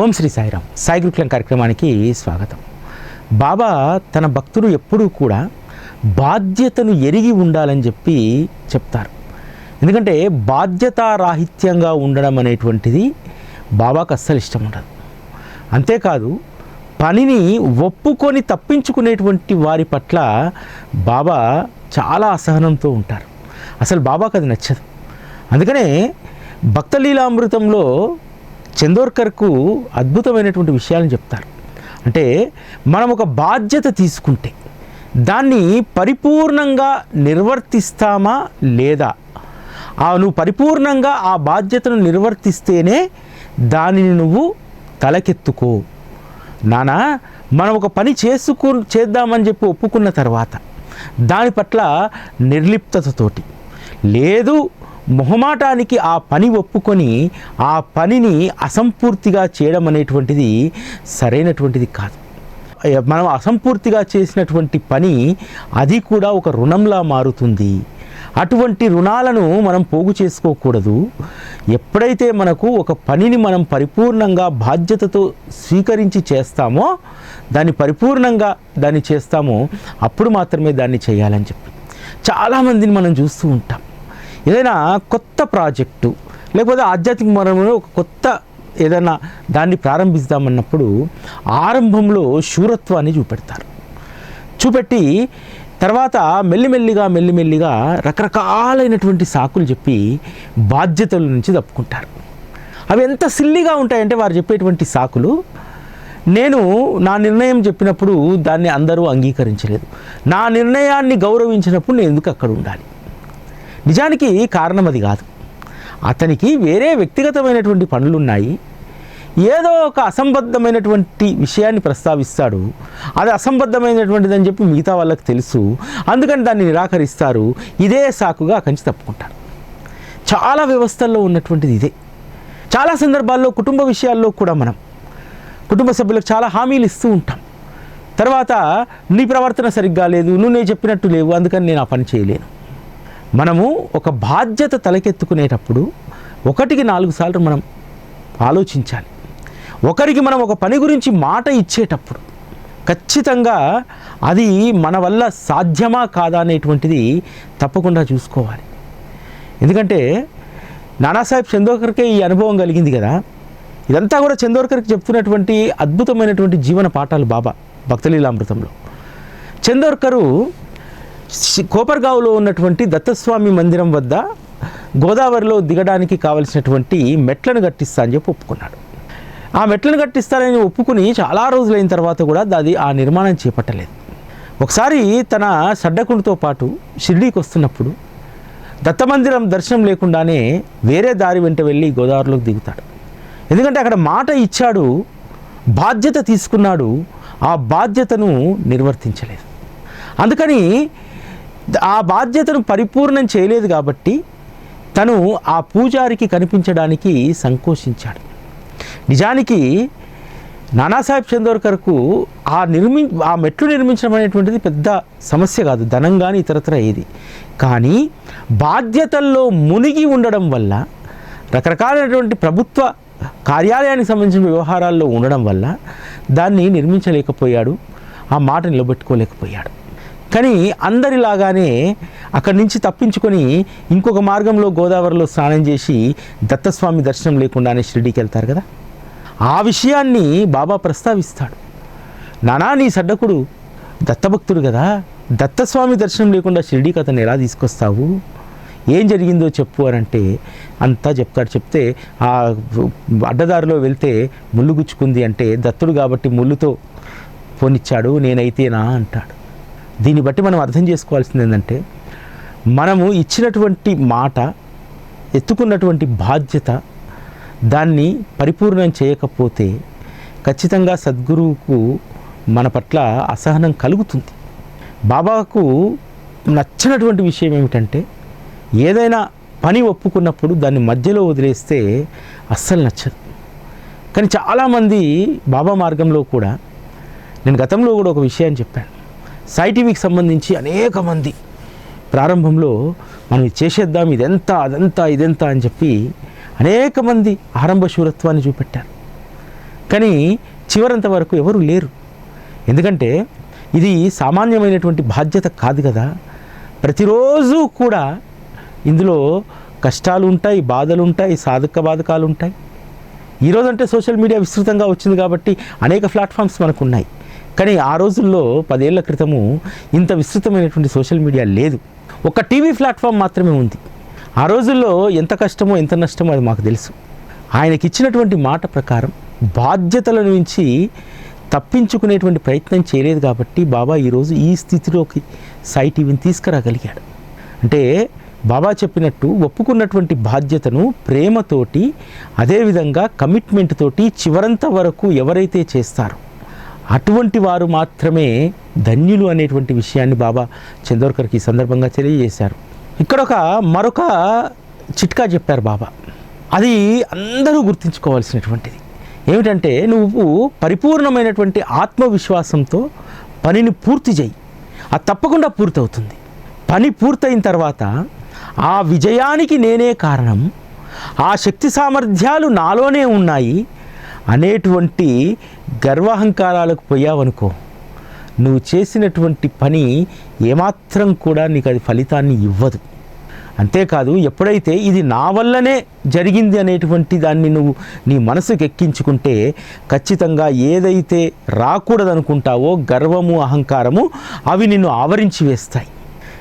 ఓం శ్రీ సాయిరామ్. సాయి గురుకులం కార్యక్రమానికి స్వాగతం. బాబా తన భక్తుడు ఎప్పుడూ కూడా బాధ్యతను ఎరిగి ఉండాలని చెప్పి చెప్తారు. ఎందుకంటే బాధ్యతారాహిత్యంగా ఉండడం అనేటువంటిది బాబాకు అస్సలు ఇష్టం ఉండదు. అంతేకాదు పనిని ఒప్పుకొని తప్పించుకునేటువంటి వారి పట్ల బాబా చాలా అసహనంతో ఉంటారు. అసలు బాబాకు అది నచ్చదు. అందుకనే భక్తలీలామృతంలో చందోర్కర్కు అద్భుతమైనటువంటి విషయాలను చెప్తారు. అంటే మనం ఒక బాధ్యత తీసుకుంటే దాన్ని పరిపూర్ణంగా నిర్వర్తిస్తామా లేదా? ఆ నువ్వు పరిపూర్ణంగా ఆ బాధ్యతను నిర్వర్తిస్తేనే దానిని నువ్వు తలకెత్తుకో. నానా మనం ఒక పని చేసుకు చేద్దామని చెప్పి ఒప్పుకున్న తర్వాత దాని పట్ల నిర్లిప్తతతోటి లేదు మొహమాటానికి ఆ పని ఒప్పుకొని ఆ పనిని అసంపూర్తిగా చేయడం అనేటువంటిది సరైనటువంటిది కాదు. మనం అసంపూర్తిగా చేసినటువంటి పని అది కూడా ఒక రుణంలా మారుతుంది. అటువంటి రుణాలను మనం పోగు చేసుకోకూడదు. ఎప్పుడైతే మనకు ఒక పనిని మనం పరిపూర్ణంగా బాధ్యతతో స్వీకరించి చేస్తామో దాన్ని పరిపూర్ణంగా దాన్ని చేస్తామో అప్పుడు మాత్రమే దాన్ని చేయాలని చెప్పి. చాలామందిని మనం చూస్తూ ఉంటాం. ఏదైనా కొత్త ప్రాజెక్టు లేకపోతే ఆధ్యాత్మిక మరణంలో ఒక కొత్త ఏదైనా దాన్ని ప్రారంభిస్తామన్నప్పుడు ఆరంభంలో శూరత్వాన్ని చూపెడతారు. చూపెట్టి తర్వాత మెల్లిమెల్లిగా మెల్లిమెల్లిగా రకరకాలైనటువంటి సాకులు చెప్పి బాధ్యతల నుంచి తప్పుకుంటారు. అవి ఎంత సిల్లిగా ఉంటాయంటే వారు చెప్పేటువంటి సాకులు నేను నా నిర్ణయం చెప్పినప్పుడు దాన్ని అందరూ అంగీకరించలేదు. నా నిర్ణయాన్ని గౌరవించినప్పుడు నేను ఎందుకు అక్కడ ఉండాలి? నిజానికి కారణం అది కాదు. అతనికి వేరే వ్యక్తిగతమైనటువంటి పనులు ఉన్నాయి ఏదో ఒక అసంబద్ధమైనటువంటి విషయాన్ని ప్రస్తావిస్తాడు. అది అసంబద్ధమైనటువంటిదని చెప్పి మిగతా వాళ్ళకి తెలుసు. అందుకని దాన్ని నిరాకరిస్తారు. ఇదే సాకుగా కంచి తప్పుకుంటారు చాలా వ్యవస్థల్లో ఉన్నటువంటిది ఇదే. చాలా సందర్భాల్లో కుటుంబ విషయాల్లో కూడా మనం కుటుంబ సభ్యులకు చాలా హామీలు ఇస్తూ ఉంటాం. తర్వాత నీ ప్రవర్తన సరిగ్గా లేదు నువ్వు నేను చెప్పినట్టు లేవు అందుకని నేను ఆ పని చేయలేను. మనము ఒక బాధ్యత తలకెత్తుకునేటప్పుడు ఒకటికి నాలుగు సార్లు మనం ఆలోచించాలి. ఒకరికి మనం ఒక పని గురించి మాట ఇచ్చేటప్పుడు ఖచ్చితంగా అది మన వల్ల సాధ్యమా కాదా అనేటువంటిది తప్పకుండా చూసుకోవాలి. ఎందుకంటే నానాసాహెబ్ చందోకర్కే ఈ అనుభవం కలిగింది కదా. ఇదంతా కూడా చందోర్కర్కి చెప్తున్నటువంటి అద్భుతమైనటువంటి జీవన పాఠాలు బాబా భక్తలీలామృతంలో. చందోర్కరు కోపర్గావ్లో ఉన్నటువంటి దత్తస్వామి మందిరం వద్ద గోదావరిలో దిగడానికి కావలసినటువంటి మెట్లను కట్టిస్తా అని చెప్పి ఒప్పుకున్నాడు. ఆ మెట్లను కట్టిస్తానని ఒప్పుకుని చాలా రోజులైన తర్వాత కూడా అది ఆ నిర్మాణం చేపట్టలేదు. ఒకసారి తన సడ్డకుడితో పాటు షిర్డీకి వస్తున్నప్పుడు దత్తమందిరం దర్శనం లేకుండానే వేరే దారి వెంట వెళ్ళి గోదావరిలోకి దిగుతాడు. ఎందుకంటే అక్కడ మాట ఇచ్చాడు బాధ్యత తీసుకున్నాడు ఆ బాధ్యతను నిర్వర్తించలేదు. అందుకని ఆ బాధ్యతను పరిపూర్ణం చేయలేదు కాబట్టి తను ఆ పూజారికి కనిపించడానికి సంకోచించాడు. నిజానికి నానాసాహెబ్ చందోర్కర్కు ఆ నిర్మి ఆ మెట్లు నిర్మించడం అనేటువంటిది పెద్ద సమస్య కాదు ధనం కానీ ఇతరత్ర ఏది. కానీ బాధ్యతల్లో మునిగి ఉండడం వల్ల రకరకాలైనటువంటి ప్రభుత్వ కార్యాలయానికి సంబంధించిన వ్యవహారాల్లో ఉండడం వల్ల దాన్ని నిర్మించలేకపోయాడు ఆ మాట నిలబెట్టుకోలేకపోయాడు. కానీ అందరిలాగానే అక్కడి నుంచి తప్పించుకొని ఇంకొక మార్గంలో గోదావరిలో స్నానం చేసి దత్తస్వామి దర్శనం లేకుండానే షిరిడీకి వెళ్తారు కదా? ఆ విషయాన్ని బాబా ప్రస్తావిస్తాడు. నానా నీ సడ్డకుడు దత్తభక్తుడు కదా? దత్తస్వామి దర్శనం లేకుండా షిరిడీకి అతను ఎలా తీసుకొస్తావు? ఏం జరిగిందో చెప్పు అని అంటే అంతా చెప్తాడు. చెప్తే ఆ అడ్డదారిలో వెళ్తే ముళ్ళు గుచ్చుకుంది అంటే దత్తుడు కాబట్టి ముళ్ళుతో పోనిచ్చాడు. నేనైతేనా అంటాడు. దీన్ని బట్టి మనం అర్థం చేసుకోవాల్సింది ఏంటంటే మనము ఇచ్చినటువంటి మాట ఎత్తుకున్నటువంటి బాధ్యత దాన్ని పరిపూర్ణం చేయకపోతే ఖచ్చితంగా సద్గురువుకు మన పట్ల అసహనం కలుగుతుంది. బాబాకు నచ్చినటువంటి విషయం ఏమిటంటే ఏదైనా పని ఒప్పుకున్నప్పుడు దాన్ని మధ్యలో వదిలేస్తే అస్సలు నచ్చదు. కానీ చాలామంది బాబా మార్గంలో కూడా నేను గతంలో కూడా ఒక విషయాన్ని చెప్పాను. సైంటిఫిక్ సంబంధించి అనేక మంది ప్రారంభంలో మనం ఇది చేసేద్దాం ఇదెంత అదంతా ఇదెంత అని చెప్పి అనేక మంది ఆరంభ శూరత్వాన్ని చూపెట్టారు. కానీ చివరంత వరకు ఎవరు లేరు. ఎందుకంటే ఇది సామాన్యమైనటువంటి బాధ్యత కాదు కదా. ప్రతిరోజు కూడా ఇందులో కష్టాలు ఉంటాయి బాధలు ఉంటాయి సాధక బాధకాలు ఉంటాయి. ఈరోజంటే అంటే సోషల్ మీడియా విస్తృతంగా వచ్చింది కాబట్టి అనేక ప్లాట్ఫామ్స్ మనకు ఉన్నాయి. కానీ ఆ రోజుల్లో పదేళ్ళ క్రితము ఇంత విస్తృతమైనటువంటి సోషల్ మీడియా లేదు. ఒక టీవీ ప్లాట్ఫామ్ మాత్రమే ఉంది. ఆ రోజుల్లో ఎంత కష్టమో ఎంత నష్టమో అది మాకు తెలుసు. ఆయనకి ఇచ్చినటువంటి మాట ప్రకారం బాధ్యతల నుంచి తప్పించుకునేటువంటి ప్రయత్నం చేయలేదు కాబట్టి బాబా ఈరోజు ఈ స్థితిలోకి సాయి టీవీని తీసుకురాగలిగాడు. అంటే బాబా చెప్పినట్టు ఒప్పుకున్నటువంటి బాధ్యతను ప్రేమతోటి అదేవిధంగా కమిట్మెంట్ తోటి చివరంత వరకు ఎవరైతే చేస్తారో అటువంటి వారు మాత్రమే ధన్యులు అనేటువంటి విషయాన్ని బాబా చందోర్కర్కి ఈ సందర్భంగా తెలియజేశారు. ఇక్కడ ఒక మరొక చిట్కా చెప్పారు బాబా. అది అందరూ గుర్తుంచుకోవాల్సినటువంటిది. ఏమిటంటే నువ్వు పరిపూర్ణమైనటువంటి ఆత్మవిశ్వాసంతో పనిని పూర్తి చేయి. అది తప్పకుండా పూర్తవుతుంది. పని పూర్తయిన తర్వాత ఆ విజయానికి నేనే కారణం. ఆ శక్తి సామర్థ్యాలు నాలోనే ఉన్నాయి అనేటువంటి గర్వాహంకారాలకు పోయావనుకో. నువ్వు చేసినటువంటి పని ఏమాత్రం కూడా నీకు అది ఫలితాన్ని ఇవ్వదు. అంతేకాదు ఎప్పుడైతే ఇది నా వల్లనే జరిగింది అనేటువంటి దాన్ని నువ్వు నీ మనసుకు ఎక్కించుకుంటే ఖచ్చితంగా ఏదైతే రాకూడదనుకుంటావో గర్వము అహంకారము అవి నిన్ను ఆవరించి వేస్తాయి.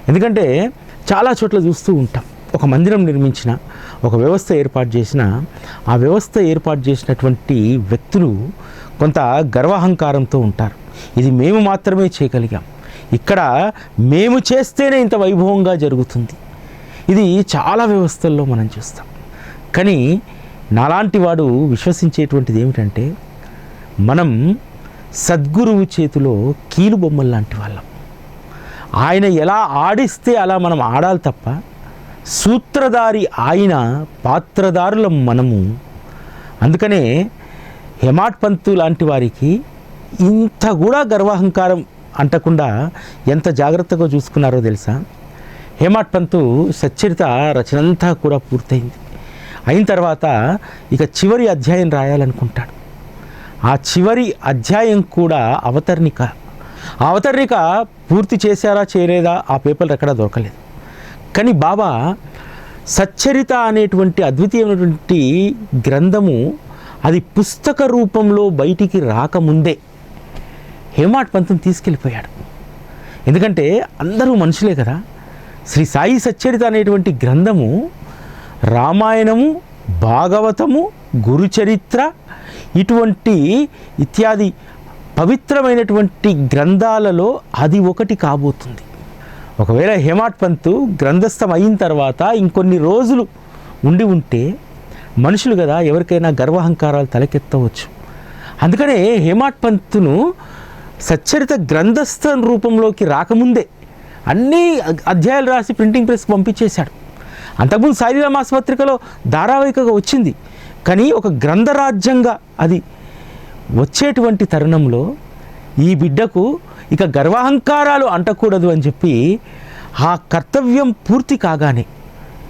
ఎందుకంటే చాలా చోట్ల చూస్తూ ఉంటాం. ఒక మందిరం నిర్మించిన ఒక వ్యవస్థ ఏర్పాటు చేసిన ఆ వ్యవస్థ ఏర్పాటు చేసినటువంటి వ్యక్తులు కొంత గర్వహంకారంతో ఉంటారు. ఇది మేము మాత్రమే చేయగలిగాం. ఇక్కడ మేము చేస్తేనే ఇంత వైభవంగా జరుగుతుంది. ఇది చాలా వ్యవస్థల్లో మనం చూస్తాం. కానీ నాలాంటి వాడు విశ్వసించేటువంటిది ఏమిటంటే మనం సద్గురువు చేతిలో కీలు లాంటి వాళ్ళం. ఆయన ఎలా ఆడిస్తే అలా మనం ఆడాలి తప్ప సూత్రధారి ఆయన పాత్రధారులం మనము. అందుకనే హెమాట్ పంతు లాంటి వారికి ఇంత కూడా గర్వాహంకారం అంటకుండా ఎంత జాగ్రత్తగా చూసుకున్నారో తెలుసా? హేమాట్ పంతు సచ్చరిత రచనంతా కూడా పూర్తయింది. అయిన తర్వాత ఇక చివరి అధ్యాయం రాయాలనుకుంటాడు. ఆ చివరి అధ్యాయం కూడా అవతరణిక ఆ అవతరణిక పూర్తి చేశారా చేయలేదా? ఆ పేపర్లు ఎక్కడ దొరకలేదు. కానీ బాబా సచ్చరిత అనేటువంటి అద్వితీయమైనటువంటి గ్రంథము అది పుస్తక రూపంలో బయటికి రాకముందే హేమాట్ పంతుని తీసుకెళ్ళిపోయాడు. ఎందుకంటే అందరూ మనుషులే కదా. శ్రీ సాయి సచ్చరిత అనేటువంటి గ్రంథము రామాయణము భాగవతము గురుచరిత్ర ఇటువంటి ఇత్యాది పవిత్రమైనటువంటి గ్రంథాలలో అది ఒకటి కాబోతుంది. ఒకవేళ హేమాట్ పంతు గ్రంథస్థం అయిన తర్వాత ఇంకొన్ని రోజులు ఉండి ఉంటే మనుషులు కదా ఎవరికైనా గర్వహంకారాలు తలకెత్తవచ్చు. అందుకనే హేమాట్ పంతును సచ్చరిత గ్రంథస్థ రూపంలోకి రాకముందే అన్ని అధ్యాయాలు రాసి ప్రింటింగ్ ప్రెస్ పంపించేశాడు. అంతకుముందు సాయిరామ్ ఆసుపత్రికలో ధారావాహికగా వచ్చింది. కానీ ఒక గ్రంథరాజ్యంగా అది వచ్చేటువంటి తరుణంలో ఈ బిడ్డకు ఇక గర్వహంకారాలు అంటకూడదు అని చెప్పి ఆ కర్తవ్యం పూర్తి కాగానే.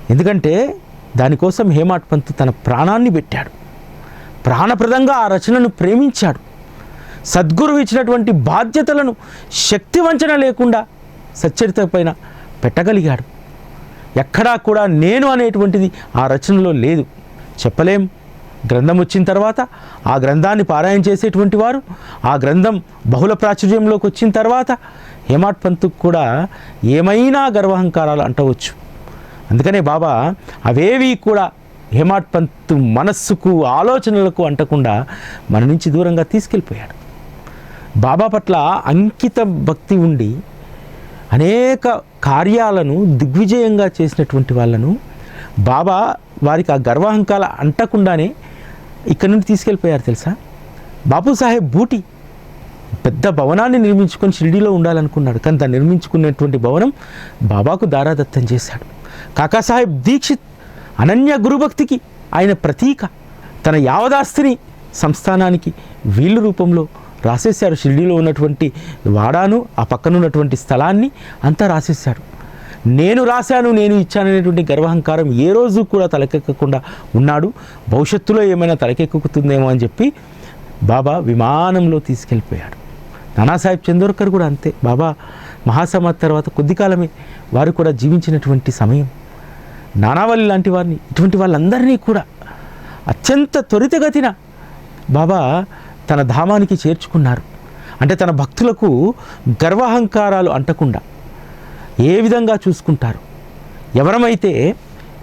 ఎందుకంటే దానికోసం హేమాట్ పంత్ తన ప్రాణాన్ని పెట్టాడు. ప్రాణప్రదంగా ఆ రచనను ప్రేమించాడు. సద్గురువు ఇచ్చినటువంటి బాధ్యతలను శక్తి వంచన లేకుండా సచ్చరిత పైన పెట్టగలిగాడు. ఎక్కడా కూడా నేను అనేటువంటిది ఆ రచనలో లేదు. చెప్పలేం. గ్రంథం వచ్చిన తర్వాత ఆ గ్రంథాన్ని పారాయణ చేసేటువంటి వారు ఆ గ్రంథం బహుళ ప్రాచుర్యంలోకి వచ్చిన తర్వాత హేమాట్ పంతుకు కూడా ఏమైనా గర్వహంకారాలు అంటవచ్చు. అందుకనే బాబా అవేవి కూడా హేమాట్ పంత్ మనస్సుకు ఆలోచనలకు అంటకుండా మన నుంచి దూరంగా తీసుకెళ్ళిపోయాడు. బాబా పట్ల అంకిత భక్తి ఉండి అనేక కార్యాలను దిగ్విజయంగా చేసినటువంటి వాళ్ళను బాబా వారికి ఆ గర్వహంకాల అంటకుండానే ఇక్కడి నుండి తీసుకెళ్ళిపోయారు తెలుసా? బాబు సాహెబ్ బూటి పెద్ద భవనాన్ని నిర్మించుకొని షిరిడీలో ఉండాలనుకున్నాడు. కానీ దాన్ని నిర్మించుకున్నటువంటి భవనం బాబాకు దారాదత్తం చేశాడు. కాకాసాహెబ్ దీక్షిత్ అనన్య గురుభక్తికి ఆయన ప్రతీక. తన యావదాస్తిని సంస్థానానికి వీళ్ళు రూపంలో రాసేశారు. షిర్డీలో ఉన్నటువంటి వాడాను ఆ పక్కన ఉన్నటువంటి స్థలాన్ని అంతా రాసేశారు. నేను రాశాను నేను ఇచ్చాననేటువంటి గర్వహంకారం ఏ రోజు కూడా తలకెక్కకుండా ఉన్నాడు. భవిష్యత్తులో ఏమైనా తలకెక్కుతుందేమో అని చెప్పి బాబా విమానంలో తీసుకెళ్ళిపోయాడు. నానాసాహెబ్ చందోర్కర్ కూడా అంతే. బాబా మహాసమాధి తర్వాత కొద్ది కాలమే వారు కూడా జీవించినటువంటి సమయం. నానావల్లి లాంటి వారిని ఇటువంటి వాళ్ళందరినీ కూడా అత్యంత త్వరితగతిన బాబా తన ధామానికి చేర్చుకున్నారు. అంటే తన భక్తులకు గర్వహంకారాలు అంటకుండా ఏ విధంగా చూసుకుంటారు? ఎవరమైతే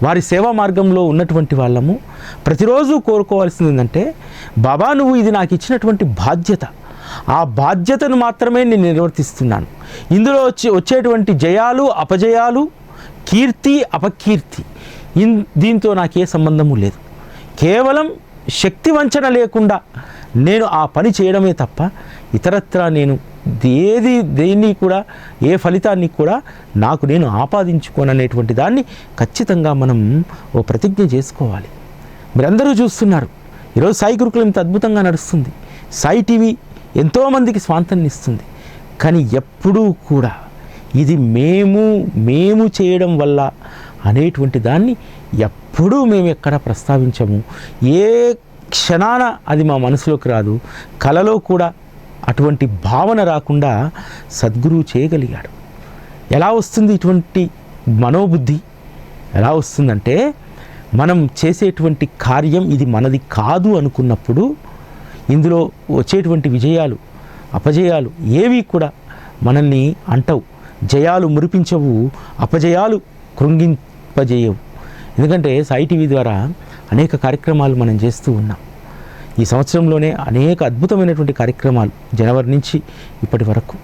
వారి సేవా మార్గంలో ఉన్నటువంటి వాళ్ళము ప్రతిరోజు కోరుకోవాల్సింది ఏంటంటే బాబా నువ్వు ఇది నాకు ఇచ్చినటువంటి బాధ్యత. ఆ బాధ్యతను మాత్రమే నేను నిర్వర్తిస్తున్నాను. ఇందులో వచ్చి వచ్చేటువంటి జయాలు అపజయాలు కీర్తి అపకీర్తి ఇన్ దీంతో నాకే సంబంధము లేదు. కేవలం శక్తి వంచన లేకుండా నేను ఆ పని చేయడమే తప్ప ఇతరత్రా నేను ఏది దేన్ని కూడా ఏ ఫలితాన్ని కూడా నాకు నేను ఆపాదించుకోననేటువంటి దాన్ని ఖచ్చితంగా మనం ఓ ప్రతిజ్ఞ చేసుకోవాలి. మీరందరూ చూస్తున్నారు. ఈరోజు సాయి గురుకులం ఇంత అద్భుతంగా నడుస్తుంది. సాయి టీవీ ఎంతోమందికి స్వాంతాన్ని ఇస్తుంది కానీ ఎప్పుడూ కూడా ఇది మేము మేము చేయడం వల్ల అనేటువంటి దాన్ని ఎప్పుడూ మేము ఎక్కడ ప్రస్తావించము. ఏ క్షణాన అది మా మనసులోకి రాదు. కలలో కూడా అటువంటి భావన రాకుండా సద్గురువు చేయగలిగాడు. ఎలా వస్తుంది ఇటువంటి మనోబుద్ధి? ఎలా వస్తుందంటే మనం చేసేటువంటి కార్యం ఇది మనది కాదు అనుకున్నప్పుడు ఇందులో వచ్చేటువంటి విజయాలు అపజయాలు ఏవి కూడా మనల్ని అంటవు. జయాలు మురిపించవు అపజయాలు కృంగింపజేయవు. ఎందుకంటే సాయి టీవీ ద్వారా అనేక కార్యక్రమాలు మనం చేస్తూ ఉన్నాం. ఈ సంవత్సరంలోనే అనేక అద్భుతమైనటువంటి కార్యక్రమాలు జనవరి నుంచి ఇప్పటి వరకు.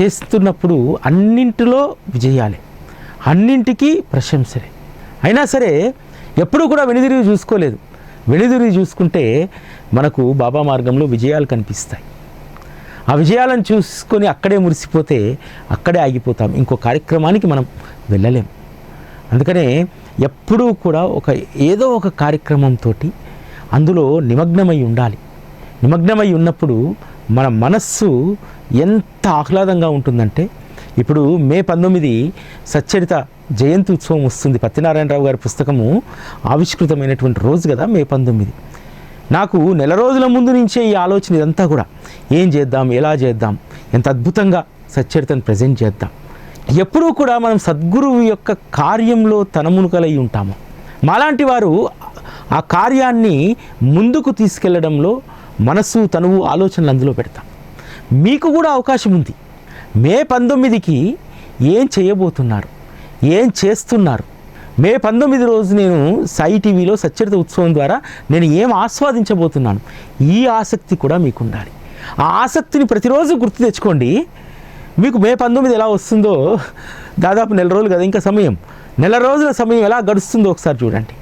చేస్తున్నప్పుడు అన్నింటిలో విజయాలే అన్నింటికీ ప్రశంసలే. అయినా సరే ఎప్పుడూ కూడా వెనుదిరిగి చూసుకోలేదు. వెనుదిరిగి చూసుకుంటే మనకు బాబా మార్గంలో విజయాలు కనిపిస్తాయి. ఆ విజయాలను చూసుకొని అక్కడే మురిసిపోతే అక్కడే ఆగిపోతాం. ఇంకో కార్యక్రమానికి మనం వెళ్ళలేం. అందుకనే ఎప్పుడూ కూడా ఒక ఏదో ఒక కార్యక్రమంతో అందులో నిమగ్నమై ఉండాలి. నిమగ్నమై ఉన్నప్పుడు మన మనస్సు ఎంత ఆహ్లాదంగా ఉంటుందంటే ఇప్పుడు మే పంతొమ్మిది సచ్చరిత జయంతి ఉత్సవం వస్తుంది. పత్తినారాయణరావు గారి పుస్తకము ఆవిష్కృతమైనటువంటి రోజు కదా మే పంతొమ్మిది. నాకు నెల రోజుల ముందు నుంచే ఈ ఆలోచన ఇదంతా కూడా. ఏం చేద్దాం? ఎలా చేద్దాం? ఎంత అద్భుతంగా సచ్చరితను ప్రజెంట్ చేద్దాం? ఎప్పుడూ కూడా మనం సద్గురువు యొక్క కార్యంలో తనమునుకలై ఉంటాము. మాలాంటి వారు ఆ కార్యాన్ని ముందుకు తీసుకెళ్ళడంలో మనస్సు తనువు ఆలోచనలు అందులో పెడతాం. మీకు కూడా అవకాశం ఉంది. మే పంతొమ్మిదికి ఏం చేయబోతున్నారు? ఏం చేస్తున్నారు? మే పంతొమ్మిది రోజు నేను సాయి టీవీలో సచ్చరిత ఉత్సవం ద్వారా నేను ఏం ఆస్వాదించబోతున్నాను? ఈ ఆసక్తి కూడా మీకు ఉండాలి ఆ ఆసక్తిని ప్రతిరోజు గుర్తు తెచ్చుకోండి. మీకు మే పంతొమ్మిది ఎలా వస్తుందో దాదాపు నెల రోజులు కదా ఇంకా సమయం. నెల రోజుల సమయం ఎలా గడుస్తుందో ఒకసారి చూడండి.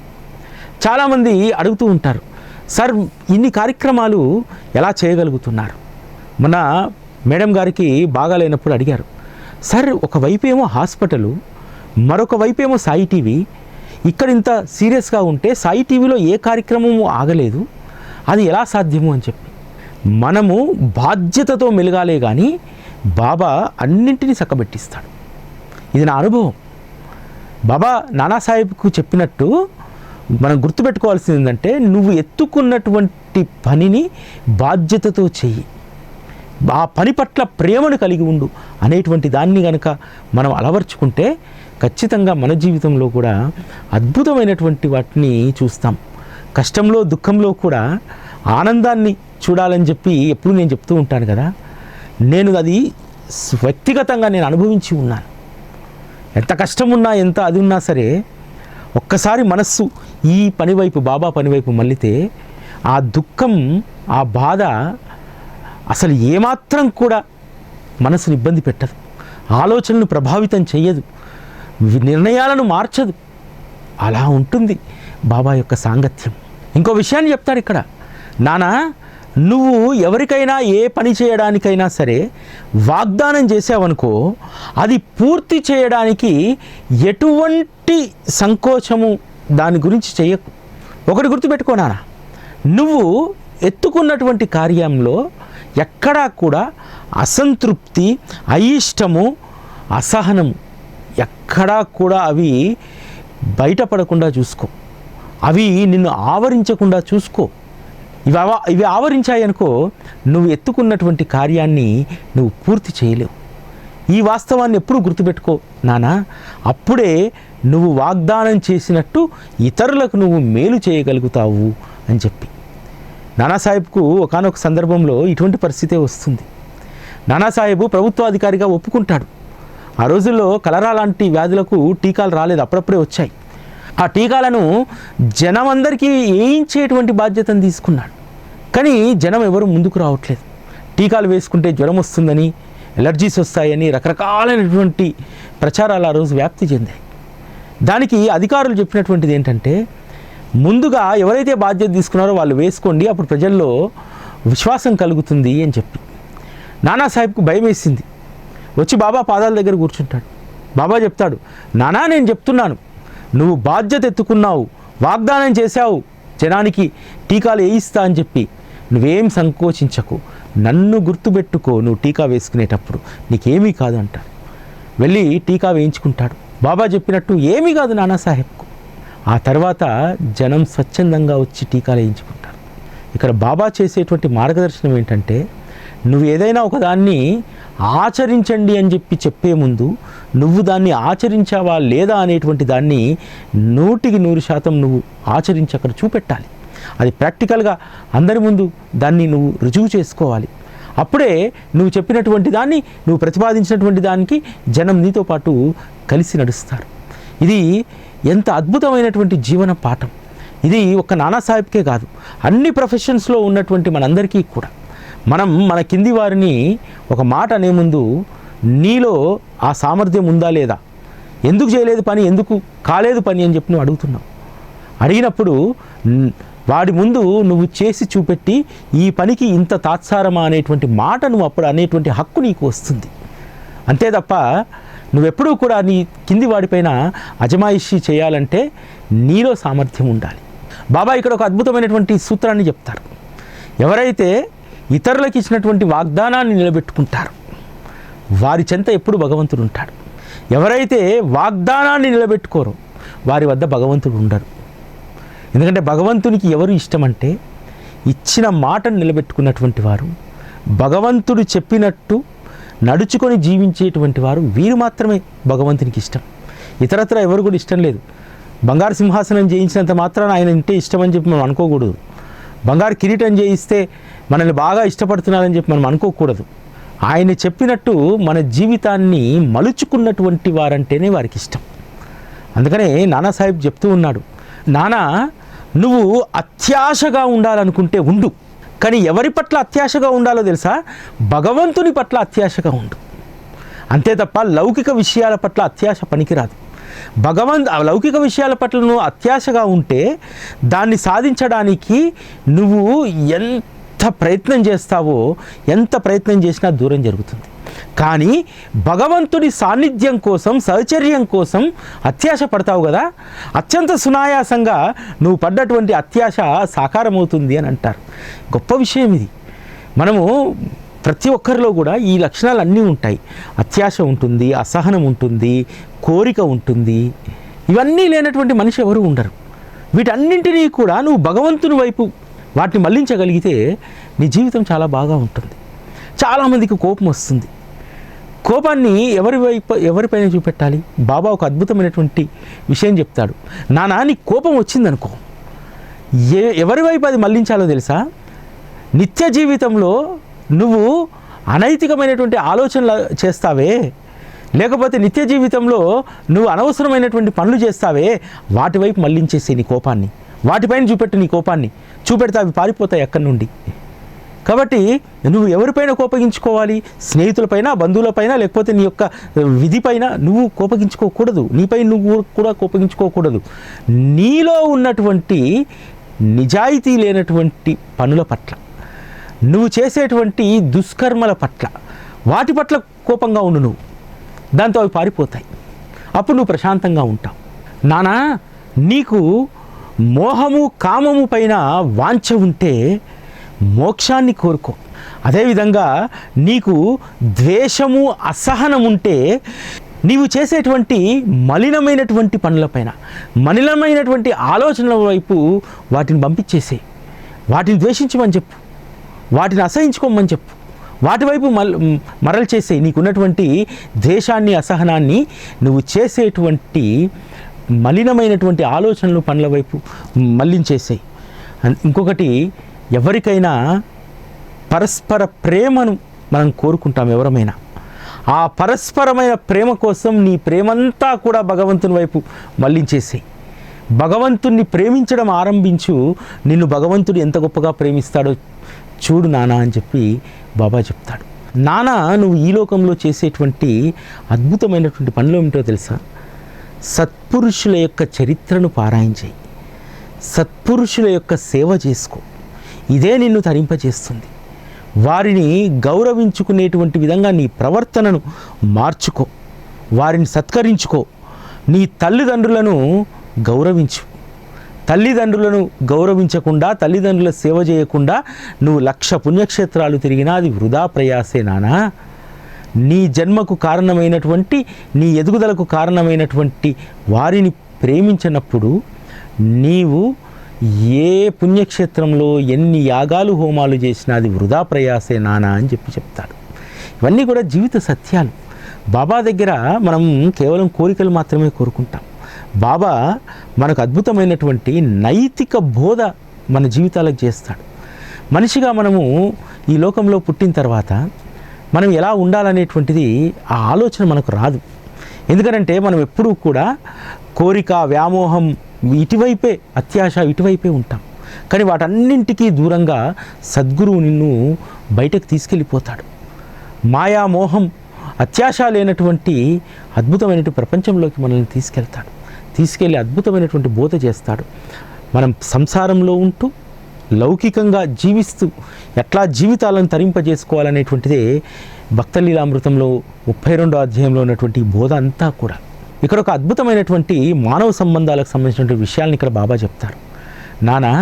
చాలామంది అడుగుతూ ఉంటారు సార్ ఇన్ని కార్యక్రమాలు ఎలా చేయగలుగుతున్నారు? మన మేడం గారికి బాగాలేనప్పుడు అడిగారు సార్ ఒకవైపు ఏమో హాస్పిటలు మరొక వైపు ఏమో సాయి టీవీ. ఇక్కడ ఇంత సీరియస్గా ఉంటే సాయి టీవీలో ఏ కార్యక్రమము ఆగలేదు. అది ఎలా సాధ్యము అని చెప్పి. మనము బాధ్యతతో మెలగాలే కానీ బాబా అన్నింటినీ చక్కబెట్టిస్తాడు. ఇది నా అనుభవం. బాబా నానాసాహెబ్కు చెప్పినట్టు మనం గుర్తుపెట్టుకోవాల్సింది ఏంటంటే నువ్వు ఎత్తుకున్నటువంటి పనిని బాధ్యతతో చెయ్యి. ఆ పని పట్ల ప్రేమను కలిగి ఉండు అనేటువంటి దాన్ని కనుక మనం అలవర్చుకుంటే ఖచ్చితంగా మన జీవితంలో కూడా అద్భుతమైనటువంటి వాటిని చూస్తాం. కష్టంలో దుఃఖంలో కూడా ఆనందాన్ని చూడాలని చెప్పి ఎప్పుడు నేను చెప్తూ ఉంటాను కదా. నేను అది వ్యక్తిగతంగా నేను అనుభవించి ఉన్నాను. ఎంత కష్టం ఉన్నా ఎంత అది ఉన్నా సరే ఒక్కసారి మనస్సు ఈ పనివైపు బాబా పనివైపు మళ్ళితే ఆ దుఃఖం ఆ బాధ అసలు ఏమాత్రం కూడా మనసుని ఇబ్బంది పెట్టదు. ఆలోచనలు ప్రభావితం చేయదు నిర్ణయాలను మార్చదు. అలా ఉంటుంది బాబా యొక్క సాంగత్యం. ఇంకో విషయాన్ని చెప్తాడు ఇక్కడ. నానా నువ్వు ఎవరికైనా ఏ పని చేయడానికైనా సరే వాగ్దానం చేసావనుకో అది పూర్తి చేయడానికి ఎటువంటి సంకోచము దాని గురించి చేయకు. ఒకటి గుర్తుపెట్టుకో నువ్వు ఎత్తుకున్నటువంటి కార్యంలో ఎక్కడా కూడా అసంతృప్తి అయిష్టము అసహనము ఎక్కడా కూడా అవి బయటపడకుండా చూసుకో. అవి నిన్ను ఆవరించకుండా చూసుకో. ఇవి ఇవి ఆవరించాయి అనుకో నువ్వు ఎత్తుకున్నటువంటి కార్యాన్ని నువ్వు పూర్తి చేయలేవు. ఈ వాస్తవాన్ని ఎప్పుడు గుర్తుపెట్టుకో నానా. అప్పుడే నువ్వు వాగ్దానం చేసినట్టు ఇతరులకు నువ్వు మేలు చేయగలుగుతావు అని చెప్పి. నానాసాహెబ్కు ఒకనొక సందర్భంలో ఇటువంటి పరిస్థితే వస్తుంది. నానాసాహెబు ప్రభుత్వాధికారిగా ఒప్పుకుంటాడు. ఆ రోజుల్లో కలరా లాంటి వ్యాధులకు టీకాలు రాలేదు. అప్పుడప్పుడే వచ్చాయి. ఆ టీకాలను జనం అందరికీ వేయించేటువంటి బాధ్యతను తీసుకున్నాడు. కానీ జనం ఎవరు ముందుకు రావట్లేదు. టీకాలు వేసుకుంటే జ్వరం వస్తుందని ఎలర్జీస్ వస్తాయని రకరకాలైనటువంటి ప్రచారాలు ఆ రోజు వ్యాప్తి చెందాయి. దానికి అధికారులు చెప్పినటువంటిది ఏంటంటే ముందుగా ఎవరైతే బాధ్యత తీసుకున్నారో వాళ్ళు వేసుకోండి అప్పుడు ప్రజల్లో విశ్వాసం కలుగుతుంది అని చెప్పి. నానాసాహెబ్కు భయం వేసింది వచ్చి బాబా పాదాల దగ్గర కూర్చుంటాడు. బాబా చెప్తాడు నానా నేను చెప్తున్నాను. నువ్వు బాధ్యత ఎత్తుకున్నావు వాగ్దానం చేశావు. జనానికి టీకాలు వేయిస్తా అని చెప్పి నువ్వేం సంకోచించకు. నన్ను గుర్తుపెట్టుకో నువ్వు టీకా వేసుకునేటప్పుడు. నీకేమీ కాదు అంటాడు. వెళ్ళి టీకా వేయించుకుంటాడు. బాబా చెప్పినట్టు ఏమీ కాదు నానాసాహెబ్కు ఆ తర్వాత జనం స్వచ్ఛందంగా వచ్చి టీకాలు వేయించుకుంటారు. ఇక్కడ బాబా చేసేటువంటి మార్గదర్శనం ఏంటంటే నువ్వు ఏదైనా ఒకదాన్ని ఆచరించండి అని చెప్పి చెప్పే ముందు నువ్వు దాన్ని ఆచరించావా లేదా అనేటువంటి దాన్ని నూటికి నూరు శాతం నువ్వు ఆచరించి అక్కడ చూపెట్టాలి. అది ప్రాక్టికల్గా అందరి ముందు దాన్ని నువ్వు రుజువు చేసుకోవాలి. అప్పుడే నువ్వు చెప్పినటువంటి దాన్ని నువ్వు ప్రతిపాదించినటువంటి దానికి జనం నీతో పాటు కలిసి నడుస్తారు. ఇది ఎంత అద్భుతమైనటువంటి జీవన పాఠం. ఇది ఒక నానాసాహెబ్కే కాదు అన్ని ప్రొఫెషన్స్లో ఉన్నటువంటి మనందరికీ కూడా. మనం మన కింది వారిని ఒక మాట అనే ముందు నీలో ఆ సామర్థ్యం ఉందా లేదా? ఎందుకు చేయలేదు పని? ఎందుకు కాలేదు పని అని చెప్పి నువ్వు అడుగుతున్నావు. అడిగినప్పుడు వాడి ముందు నువ్వు చేసి చూపెట్టి ఈ పనికి ఇంత తాత్సారమా అనేటువంటి మాట నువ్వు అప్పుడు అనేటువంటి హక్కు నీకు వస్తుంది. అంతే తప్ప నువ్వెప్పుడూ కూడా నీ కింది వాడిపైన అజమాయిషి చేయాలంటే నీలో సామర్థ్యం ఉండాలి. బాబా ఇక్కడ ఒక అద్భుతమైనటువంటి సూత్రాన్ని చెప్తారు. ఎవరైతే ఇతరులకు ఇచ్చినటువంటి వాగ్దానాన్ని నిలబెట్టుకుంటారు. వారి చెంత ఎప్పుడు భగవంతుడు ఉంటాడు. ఎవరైతే వాగ్దానాన్ని నిలబెట్టుకోరో వారి వద్ద భగవంతుడు ఉండరు. ఎందుకంటే భగవంతునికి ఎవరు ఇష్టమంటే ఇచ్చిన మాటను నిలబెట్టుకున్నటువంటి వారు భగవంతుడు చెప్పినట్టు నడుచుకొని జీవించేటువంటి వారు వీరు మాత్రమే భగవంతునికి ఇష్టం. ఇతరత్ర ఎవరు కూడా ఇష్టం లేదు. బంగారు సింహాసనం జయించినంత మాత్రాన ఆయన ఇంటే ఇష్టం అని చెప్పి మనం అనుకోకూడదు. బంగారు కిరీటం చేయిస్తే మనల్ని బాగా ఇష్టపడుతున్నారని చెప్పి మనం అనుకోకూడదు. ఆయన చెప్పినట్టు మన జీవితాన్ని మలుచుకున్నటువంటి వారంటేనే వారికి ఇష్టం. అందుకనే నానాసాహెబ్ చెప్తూ ఉన్నాడు నానా నువ్వు అత్యాశగా ఉండాలనుకుంటే ఉండు. కానీ ఎవరి పట్ల అత్యాశగా ఉండాలో తెలుసా? భగవంతుని పట్ల అత్యాశగా ఉండు. అంతే తప్ప లౌకిక విషయాల పట్ల అత్యాశ పనికిరాదు. భగవంత్ ఆ లౌకిక విషయాల పట్ల నువ్వు అత్యాశగా ఉంటే దాన్ని సాధించడానికి నువ్వు ఎంత ప్రయత్నం చేస్తావో ఎంత ప్రయత్నం చేసినా దూరం జరుగుతుంది. కానీ భగవంతుడి సాన్నిధ్యం కోసం సహచర్యం కోసం అత్యాశ పడతావు కదా? అత్యంత సునాయాసంగా నువ్వు పడ్డటువంటి అత్యాశ సాకారమవుతుంది అని అంటారు. గొప్ప విషయం ఇది. మనము ప్రతి ఒక్కరిలో కూడా ఈ లక్షణాలు అన్నీ ఉంటాయి. అత్యాశ ఉంటుంది అసహనం ఉంటుంది కోరిక ఉంటుంది. ఇవన్నీ లేనటువంటి మనిషి ఎవరు ఉండరు. వీటన్నింటినీ కూడా నువ్వు భగవంతుని వైపు వాటిని మళ్ళించగలిగితే నీ జీవితం చాలా బాగా ఉంటుంది. చాలామందికి కోపం వస్తుంది. కోపాన్ని ఎవరి వైపు ఎవరిపైన చూపెట్టాలి? బాబా ఒక అద్భుతమైనటువంటి విషయం చెప్తాడు. నానా నీ కోపం వచ్చిందనుకో. ఏ ఎవరి వైపు అది మళ్ళించాలో తెలుసా? నిత్య జీవితంలో నువ్వు అనైతికమైనటువంటి ఆలోచనలు చేస్తావే. లేకపోతే నిత్య జీవితంలో నువ్వు అనవసరమైనటువంటి పనులు చేస్తావే వాటి వైపు మళ్ళించేసే నీ కోపాన్ని. వాటిపైన చూపెట్టు నీ కోపాన్ని. చూపెడితే అవి పారిపోతాయి ఎక్కడి నుండి. కాబట్టి నువ్వు ఎవరిపైన కోపగించుకోవాలి? స్నేహితులపైన బంధువులపైన లేకపోతే నీ యొక్క విధిపైన నువ్వు కోపగించుకోకూడదు. నీపై నువ్వు కూడా కోపగించుకోకూడదు. నీలో ఉన్నటువంటి నిజాయితీ లేనటువంటి పనుల పట్ల నువ్వు చేసేటువంటి దుష్కర్మల పట్ల వాటి పట్ల కోపంగా ఉండు నువ్వు. దాంతో అవి పారిపోతాయి. అప్పుడు నువ్వు ప్రశాంతంగా ఉంటావు. నానా నీకు మోహము కామము పైన వాంఛ ఉంటే మోక్షాన్ని కోరుకో. అదేవిధంగా నీకు ద్వేషము అసహనం ఉంటే నీవు చేసేటువంటి మలినమైనటువంటి పనులపైన మలినమైనటువంటి ఆలోచనల వైపు వాటిని పంపించేసే వాటిని ద్వేషించమని చెప్పు. వాటిని అసహించుకోమని చెప్పు. వాటి వైపు మల్ మరలు చేసే నీకున్నటువంటి ద్వేషాన్ని అసహనాన్ని నువ్వు చేసేటువంటి మలినమైనటువంటి ఆలోచనలు పనుల వైపు మళ్ళించేసేయి ఇంకొకటి ఎవరికైనా పరస్పర ప్రేమను మనం కోరుకుంటాం ఎవరమైనా. ఆ పరస్పరమైన ప్రేమ కోసం నీ ప్రేమంతా కూడా భగవంతుని వైపు మళ్ళించేసేయి భగవంతుణ్ణి ప్రేమించడం ఆరంభించు నిన్ను భగవంతుడు ఎంత గొప్పగా ప్రేమిస్తాడో చూడు నానా అని చెప్పి బాబా చెప్తాడు. నానా నువ్వు ఈ లోకంలో చేసేటువంటి అద్భుతమైనటువంటి పనులు ఏమిటో తెలుసా? సత్పురుషుల యొక్క చరిత్రను పారాయించేయి సత్పురుషుల యొక్క సేవ చేసుకో. ఇదే నిన్ను తరింపజేస్తుంది. వారిని గౌరవించుకునేటువంటి విధంగా నీ ప్రవర్తనను మార్చుకో. వారిని సత్కరించుకో. నీ తల్లిదండ్రులను గౌరవించు. తల్లిదండ్రులను గౌరవించకుండా తల్లిదండ్రుల సేవ చేయకుండా నువ్వు లక్ష పుణ్యక్షేత్రాలు తిరిగినా అది వృధా ప్రయాసే నానా. నీ జన్మకు కారణమైనటువంటి నీ ఎదుగుదలకు కారణమైనటువంటి వారిని ప్రేమించినప్పుడు నీవు ఏ పుణ్యక్షేత్రంలో ఎన్ని యాగాలు హోమాలు చేసినా అది వృధా ప్రయాసే నానా అని చెప్పి చెప్తాడు. ఇవన్నీ కూడా జీవిత సత్యాలు. బాబా దగ్గర మనం కేవలం కోరికలు మాత్రమే కోరుకుంటాం. బాబా మనకు అద్భుతమైనటువంటి నైతిక బోధ మన జీవితాలకు చేస్తాడు. మనిషిగా మనము ఈ లోకంలో పుట్టిన తర్వాత మనం ఎలా ఉండాలనేటువంటిది ఆ ఆలోచన మనకు రాదు. ఎందుకంటే మనం ఎప్పుడూ కూడా కోరిక వ్యామోహం ఇటువైపే అత్యాశ ఇటువైపే ఉంటాం. కానీ వాటన్నింటికీ దూరంగా సద్గురువు నిన్ను బయటకు తీసుకెళ్ళిపోతాడు. మాయా మోహం అత్యాశ లేనటువంటి అద్భుతమైనటువంటి ప్రపంచంలోకి మనల్ని తీసుకెళ్తాడు. తీసుకెళ్ళి అద్భుతమైనటువంటి బోధ చేస్తాడు. మనం సంసారంలో ఉంటూ లౌకికంగా జీవిస్తూ ఎట్లా జీవితాలను తరింపజేసుకోవాలనేటువంటిదే భక్తలీలామృతంలో ముప్పై రెండో అధ్యాయంలో ఉన్నటువంటి బోధ అంతా కూడా. ఇక్కడ ఒక అద్భుతమైనటువంటి మానవ సంబంధాలకు సంబంధించినటువంటి విషయాలను ఇక్కడ బాబా చెప్తారు. నానా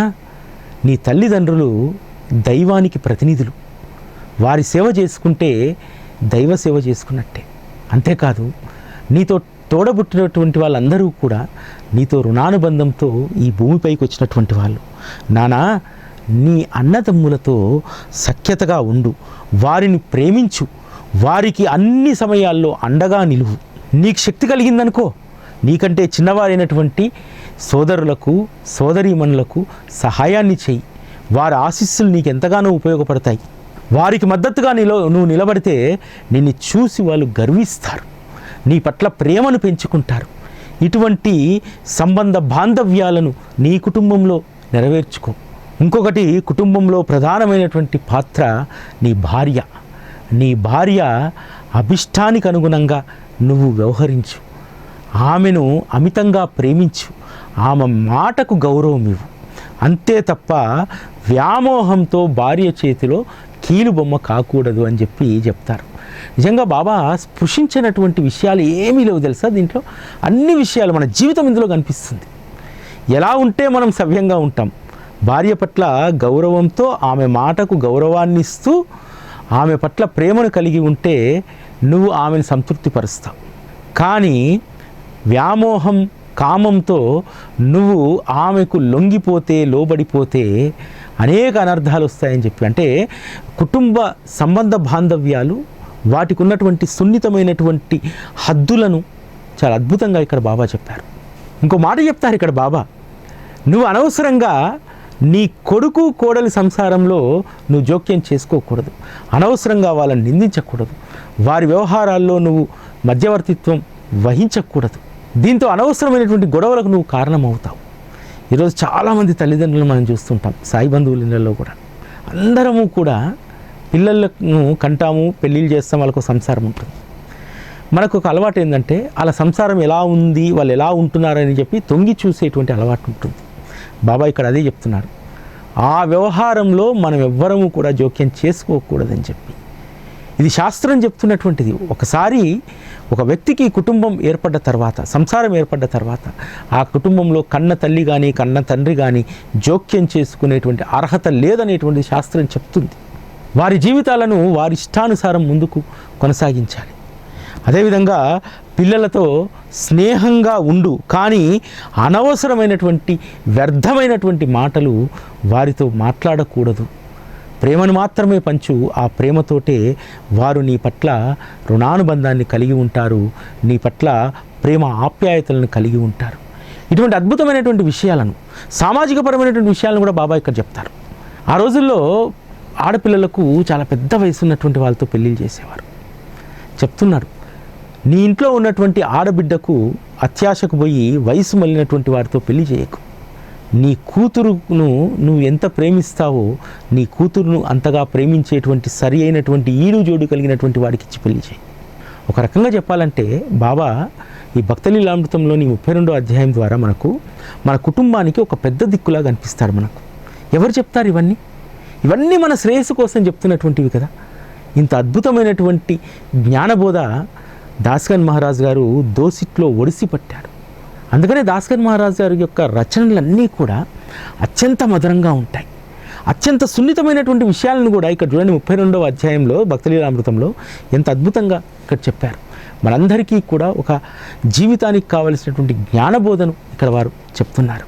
నీ తల్లిదండ్రులు దైవానికి ప్రతినిధులు. వారి సేవ చేసుకుంటే దైవ సేవ చేసుకున్నట్టే. అంతేకాదు నీతో తోడబుట్టినటువంటి వాళ్ళందరూ కూడా నీతో రుణానుబంధంతో ఈ భూమిపైకి వచ్చినటువంటి వాళ్ళు. నానా నీ అన్నదమ్ములతో సఖ్యతగా ఉండు. వారిని ప్రేమించు. వారికి అన్ని సమయాల్లో అండగా నిలువు. నీకు శక్తి కలిగిందనుకో. నీకంటే చిన్నవారైనటువంటి సోదరులకు సోదరీమణులకు సహాయాన్ని చెయ్యి వారి ఆశీస్సులు నీకు ఎంతగానో ఉపయోగపడతాయి. వారికి మద్దతుగా నిలో నువ్వు నిలబడితే నిన్ను చూసి వాళ్ళు గర్విస్తారు. నీ పట్ల ప్రేమను పెంచుకుంటారు. ఇటువంటి సంబంధ బాంధవ్యాలను నీ కుటుంబంలో నెరవేర్చుకో. ఇంకొకటి కుటుంబంలో ప్రధానమైనటువంటి పాత్ర నీ భార్య. నీ భార్య అభిష్టానికి అనుగుణంగా నువ్వు వ్యవహరించు. ఆమెను అమితంగా ప్రేమించు. ఆమె మాటకు గౌరవం ఇవ్వు. అంతే తప్ప వ్యామోహంతో భార్య చేతిలో కీలు బొమ్మ కాకూడదు అని చెప్పి చెప్తారు. నిజంగా బాబా స్పృశించినటువంటి విషయాలు ఏమీ లేవు తెలుసా దీంట్లో? అన్ని విషయాలు మన జీవితం ఇందులో కనిపిస్తుంది. ఎలా ఉంటే మనం సవ్యంగా ఉంటాం? భార్య పట్ల గౌరవంతో ఆమె మాటకు గౌరవాన్ని ఇస్తూ ఆమె పట్ల ప్రేమను కలిగి ఉంటే నువ్వు ఆమెను సంతృప్తిపరుస్తావు. కానీ వ్యామోహం కామంతో నువ్వు ఆమెకు లొంగిపోతే లోబడిపోతే అనేక అనర్థాలు వస్తాయని చెప్పి అంటే కుటుంబ సంబంధ బాంధవ్యాలు వాటికి ఉన్నటువంటి సున్నితమైనటువంటి హద్దులను చాలా అద్భుతంగా ఇక్కడ బాబా చెప్పారు. ఇంకో మాట చెప్తారు ఇక్కడ బాబా. నువ్వు అనవసరంగా నీ కొడుకు కోడలి సంసారంలో నువ్వు జోక్యం చేసుకోకూడదు. అనవసరంగా వాళ్ళని నిందించకూడదు. వారి వ్యవహారాల్లో నువ్వు మధ్యవర్తిత్వం వహించకూడదు. దీంతో అనవసరమైనటువంటి గొడవలకు నువ్వు కారణమవుతావు. ఈరోజు చాలామంది తల్లిదండ్రులను మనం చూస్తుంటాం సాయి బంధువుల కూడా. అందరము కూడా పిల్లలను కంటాము పెళ్ళిళ్ళు చేస్తాం వాళ్ళకు సంసారం ఉంటుంది. మనకు ఒక అలవాటు ఏంటంటే వాళ్ళ సంసారం ఎలా ఉంది వాళ్ళు ఎలా ఉంటున్నారని చెప్పి తొంగి చూసేటువంటి అలవాటు ఉంటుంది. బాబా ఇక్కడ అదే చెప్తున్నారు. ఆ వ్యవహారంలో మనం ఎవ్వరము కూడా జోక్యం చేసుకోకూడదని చెప్పి. ఇది శాస్త్రం చెప్తున్నటువంటిది. ఒకసారి ఒక వ్యక్తికి కుటుంబం ఏర్పడ్డ తర్వాత సంసారం ఏర్పడ్డ తర్వాత ఆ కుటుంబంలో కన్న తల్లి కానీ కన్న తండ్రి కానీ జోక్యం చేసుకునేటువంటి అర్హత లేదనేటువంటి శాస్త్రం చెప్తుంది. వారి జీవితాలను వారి ఇష్టానుసారం ముందుకు కొనసాగించాలి. అదేవిధంగా పిల్లలతో స్నేహంగా ఉండు కానీ అనవసరమైనటువంటి వ్యర్థమైనటువంటి మాటలు వారితో మాట్లాడకూడదు. ప్రేమను మాత్రమే పంచు ఆ ప్రేమతోటే వారు నీ పట్ల రుణానుబంధాన్ని కలిగి ఉంటారు నీ పట్ల ప్రేమ ఆప్యాయతలను కలిగి ఉంటారు. ఇటువంటి అద్భుతమైనటువంటి విషయాలను సామాజికపరమైనటువంటి విషయాలను కూడా బాబా ఇక్కడ చెప్తారు. ఆ రోజుల్లో ఆడపిల్లలకు చాలా పెద్ద వయసు ఉన్నటువంటి వాళ్ళతో పెళ్ళిళ్ళు చేసేవారు. చెప్తున్నారు నీ ఇంట్లో ఉన్నటువంటి ఆడబిడ్డకు అత్యాశకు పోయి వయసు మళ్ళినటువంటి వారితో పెళ్ళి చేయకు. నీ కూతురును నువ్వు ఎంత ప్రేమిస్తావో నీ కూతురును అంతగా ప్రేమించేటువంటి సరి అయినటువంటి ఈడు జోడు కలిగినటువంటి వాడికి ఇచ్చి పెళ్ళి చేయి. ఒక రకంగా చెప్పాలంటే బాబా ఈ భక్తలీలామృతంలోని ముప్పై రెండో అధ్యాయం ద్వారా మనకు మన కుటుంబానికి ఒక పెద్ద దిక్కులా కనిపిస్తాడు మనకు. ఎవరు చెప్తారు ఇవన్నీ? ఇవన్నీ మన శ్రేయస్సు కోసం చెప్తున్నటువంటివి కదా. ఇంత అద్భుతమైనటువంటి జ్ఞానబోధ దాస్కన్ మహారాజ్ గారు దోసిట్లో ఒడిసి పట్టాడు. అందుకనే దాస్కర్ మహారాజ్ గారి యొక్క రచనలన్నీ కూడా అత్యంత మధురంగా ఉంటాయి. అత్యంత సున్నితమైనటువంటి విషయాలను కూడా ఇక్కడ చూడండి ముప్పై రెండవ అధ్యాయంలో భక్తలీలామృతంలో ఎంత అద్భుతంగా ఇక్కడ చెప్పారు. మనందరికీ కూడా ఒక జీవితానికి కావలసినటువంటి జ్ఞానబోధను ఇక్కడ వారు చెప్తున్నారు.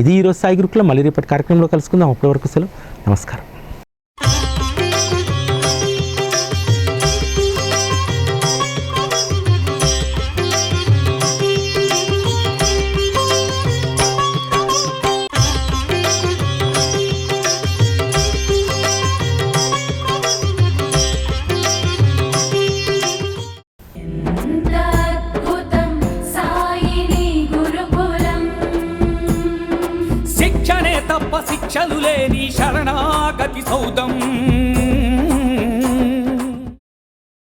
ఇది ఈరోజు సాయి గురుకుల మళ్ళీ రేపటి కార్యక్రమంలో కలుసుకుందాం. అప్పటి వరకు సెలవు. నమస్కారం శిక్షణే లేని శరణాగతి సౌదం.